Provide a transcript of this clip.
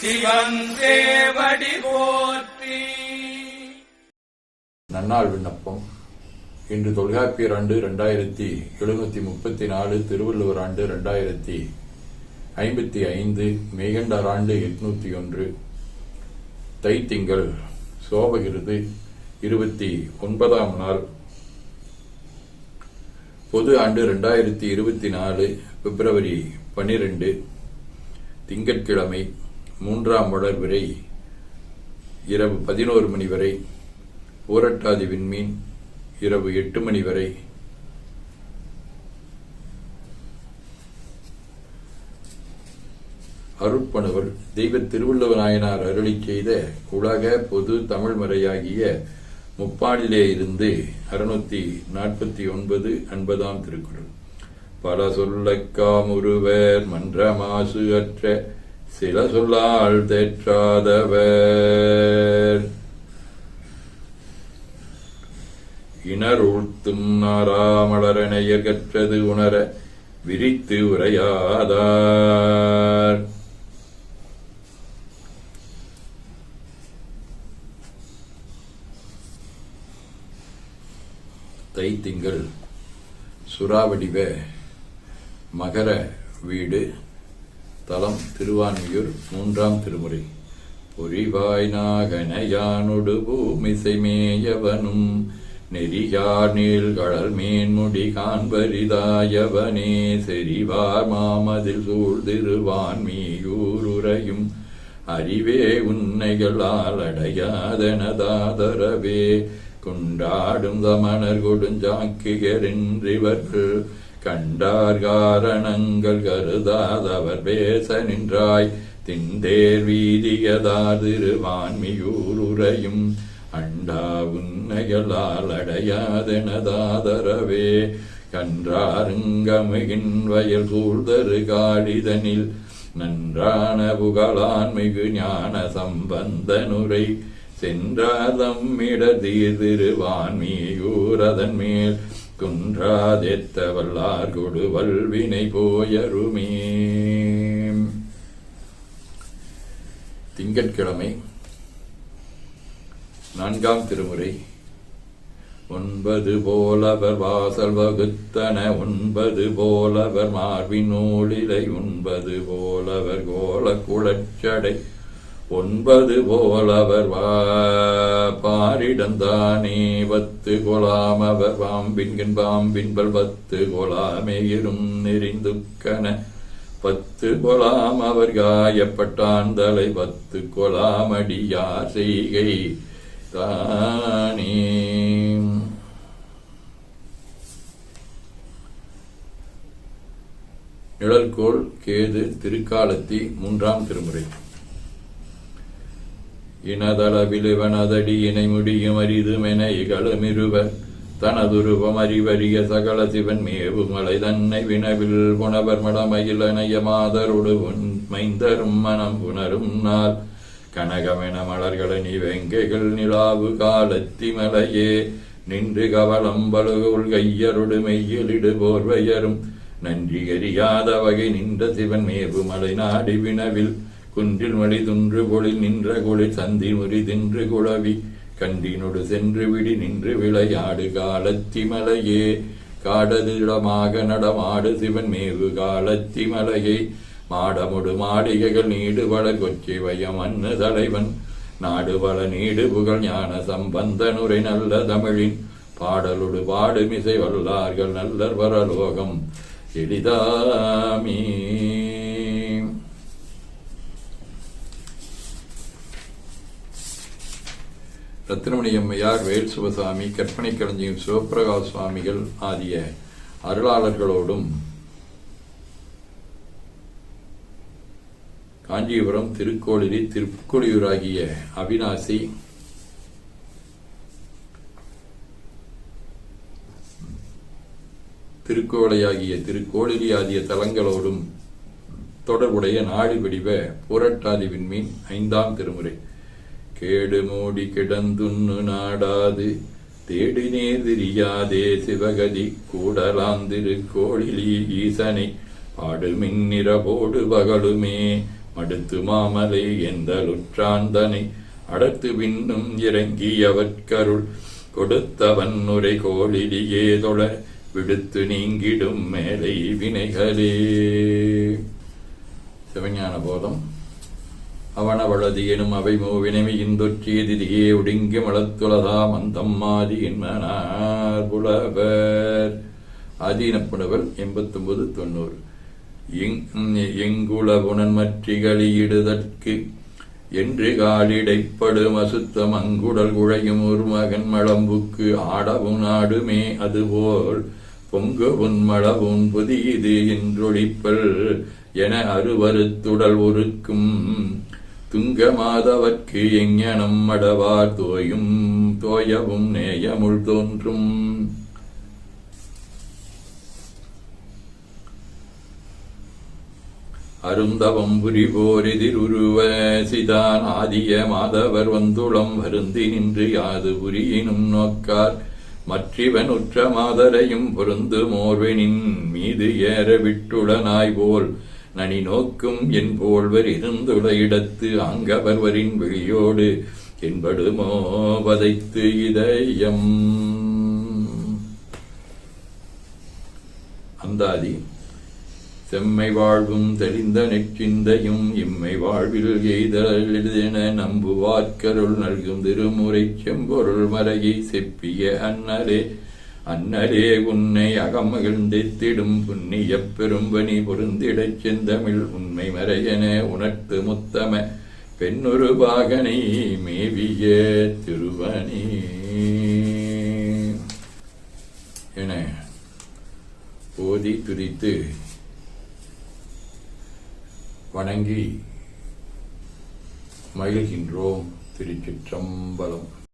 சிவன் போற்றி. நன்னாள் விண்ணப்பம். இன்று தொல்காப்பியர் ஆண்டு ரெண்டாயிரத்தி எழுநூத்தி முப்பத்தி நாலு திருவள்ளுவர் ஆண்டு ரெண்டாயிரத்தி ஐம்பத்தி ஐந்து மெய்கண்டார் ஆண்டு எட்நூத்தி ஒன்று தைத்திங்கள் சோபகிருது இருபத்தி ஒன்பதாம் நாள். பொது ஆண்டு ரெண்டாயிரத்தி இருபத்தி நாலு பிப்ரவரி பன்னிரெண்டு திங்கட்கிழமை. மூன்றாம் வளர் வரை இரவு பதினோரு மணி வரை ஊரட்டாதி விண்மீன் இரவு எட்டு மணி வரை. அருட்பணவர் தெய்வ திருவள்ளுவ நாயனார் அருளி செய்த உலக பொது தமிழ் முறையாகிய முப்பாடிலே இருந்து அறுநூத்தி நாற்பத்தி ஒன்பது அன்பதாம் திருக்குறள். பல சொல்லக்காமுருவர் மன்ற மாசு அற்ற சில சொல்லால் தேற்றாதவர். இணருழ்த்தும் நாராமலரனைய கற்றது உணர விரித்து உரையாதார். தைத்திங்கள் சுறாவடிவ மகர வீடு தலம் திருவான்மியூர் மூன்றாம் திருமுறை. பொறிவாய் நாகனையானொடு பூமிசை மேயவனும் நெறியார் நீள்கடல் மேன்முடி காண்பரிதாயவனே செறிவார் மாமதில் சூழ்திருவான்மியூருரையும் அறிவே உன்னைகளால் அடையாதனதாதரவே கொண்டாடும் தமணர் கொடுஞ்சாக்கிகரென்றிவர்கள் கண்டார் காரணங்கள் கருதாதவர் பேச நின்றாய். திண்டேர் வீதியதார் திருவான்மியூருரையும் அண்டா உன்னையலால் அடையாதெனதாதரவே. கன்றாருங்கமிகின் வயல் சூழ்தரு காடிதனில் நன்றான புகழான் மிகு ஞான சம்பந்தனுரை. சென்றாதம்மிட தீர்திருவான்மியூரதன் மேல் குன்றாதெத்த வல்லார் கொடு வல்வினை போயருமே. திங்கட்கிழமை நான்காம் திருமுறை. ஒன்பது போலவர் வாசல் வகுத்தன ஒன்பது போலவர் மார்பின் நூலிலை ஒன்பது போலவர் கோல குளச்சடை ஒன்பது போலவர் வா பாரிடந்தானே பத்து அவர் பாம்பின்கின் பாம்பின்பல் பத்து கொலாமெயிரும் நெறிந்துக்கன. பத்து கொலாம் அவர் காயப்பட்டான் தலை பத்து கொலாமடியார் செய்கை தானே. நிழல்கோள் கேது திருக்காலத்தி மூன்றாம் திருமுறை. இனதளவிலுவனதடி இணை முடியும் அரிதுமென இகழுமிருவர். தனதுருவம் அறிவறிய சகல சிவன் மேவு மலை தன்னை வினவில் புனவர் மடமயில் அணைய மாதருடு மைந்தரும் மனம் புணரும் நாள். கனகமென மலர்களணி வெங்கைகள் நிலாவு காலத்தி மலையே நின்று கவலம் பழுகுள் கையருடு மெய்யலிடு போர்வையரும். நன்றி எறியாத வகை நின்ற சிவன் மேவு மலை நாடி வினவில். குன்றில் மழி துன்று நின்ற குளிர் சந்தி முறி தின்று குழவி கண்டினொடு சென்று விடி நின்று விளையாடு காலத்தி மலையே காடதிடமாக நடமாடு சிவன் மேவு காலத்தி மலையை மாடமுடு மாளிகைகள் நீடு வளர் கொச்சி வயம் அன்னு தலைவன் நாடு வள நீடு புகழ் ஞான சம்பந்தனுரை நல்ல தமிழின். பாடலுடு பாடுமிசை வல்லார்கள் நல்லர் வரலோகம். எளிதாமே ரத்னமணி அம்மையார் வேல் சிவசாமி கற்பனை கலைஞர் சிவபிரகாஷ் சுவாமிகள் ஆகிய அருளாளர்களோடும் காஞ்சிபுரம் திருக்கோளிலி திருக்கோளியூராகிய அவிநாசி திருக்கோளையாகிய திருக்கோளிலி ஆகிய தலங்களோடும் தொடர்புடைய நாடு வடிவ புரட்டாதி விண்மீன் ஐந்தாம் திருமுறை. கேடு மூடி கிடந்துண்ணு நாடாது. தேடினே திரியாதே சிவகதி. கூடலாந்திரு கோழிலி ஈசனை. பாடு மின்னிரபோடு பகலுமே. மடுத்து மாமலை எந்தலுற்றாந்தனை. அடர்த்து பின்னும் இறங்கியவர்க்கருள் கொடுத்தவன் உரை கோழிலியே தொழ. விடுத்து நீங்கிடும் மேலை வினைகளே. சிவஞான போதம் அவனவளது எனும் அவை மூவினமி இந்தொற்றியதிதியே ஒடுங்கி மலத்துளதா மந்தம்மாதி என்மனார் புலவர். ஆதீனப்புணவர் எண்பத்தொன்பது தொண்ணூறு. எங்குளகுணன் மற்றிகளியிடுதற்கு என்று காலிடைப்படும் அசுத்தம் அங்குடல் குழையும் ஒரு மகன் மளம்புக்கு ஆடவும் நாடுமே அதுபோல் பொங்கு உன்மளவும் புதியது என்றொழிப்பல் என அருவருத்துடல் ஒருக்கும் துங்க மாதவர்க்கு எங்ஞனம் மடவார் தோயும் தோயவும் நேயமுள் தோன்றும். அருந்தவம் புரிபோரெதிருருவ சிதான் ஆதிய மாதவர் வந்துளம் வருந்தி நின்று யாது புரியினும் நோக்கார். மற்றிவன் உற்ற மாதரையும் பொருந்து மோர்வெனின் மீது ஏற விட்டுளனாய் போல் நனி நோக்கும் என் போல்வர் இருந்துள்ள இடத்து அங்கவர்வரின் வெளியோடு என்படுமோ வதைத்து இதயம். அந்தாதி செம்மை வாழ்வும் தெளிந்த நெற்றிந்தையும் இம்மை வாழ்வில் எய்தென நம்புவார்க்கருள் நல்கும் திருமுறை செம்பொருள் மறையை செப்பிய அன்னரே அன்னரே உன்னை அகமகிழ்ந்தித்திடும் புண்ணிய பெரும்பணி பொருந்திடச் செந்தமிழ் உண்மை மறையன உணர்த்து முத்தம பெண்ணொரு பாகனை மேவிய திருவணி. என ஓதி துதித்து வணங்கி மகிழ்கின்றோம் திருச்சிற்றம்பலம்.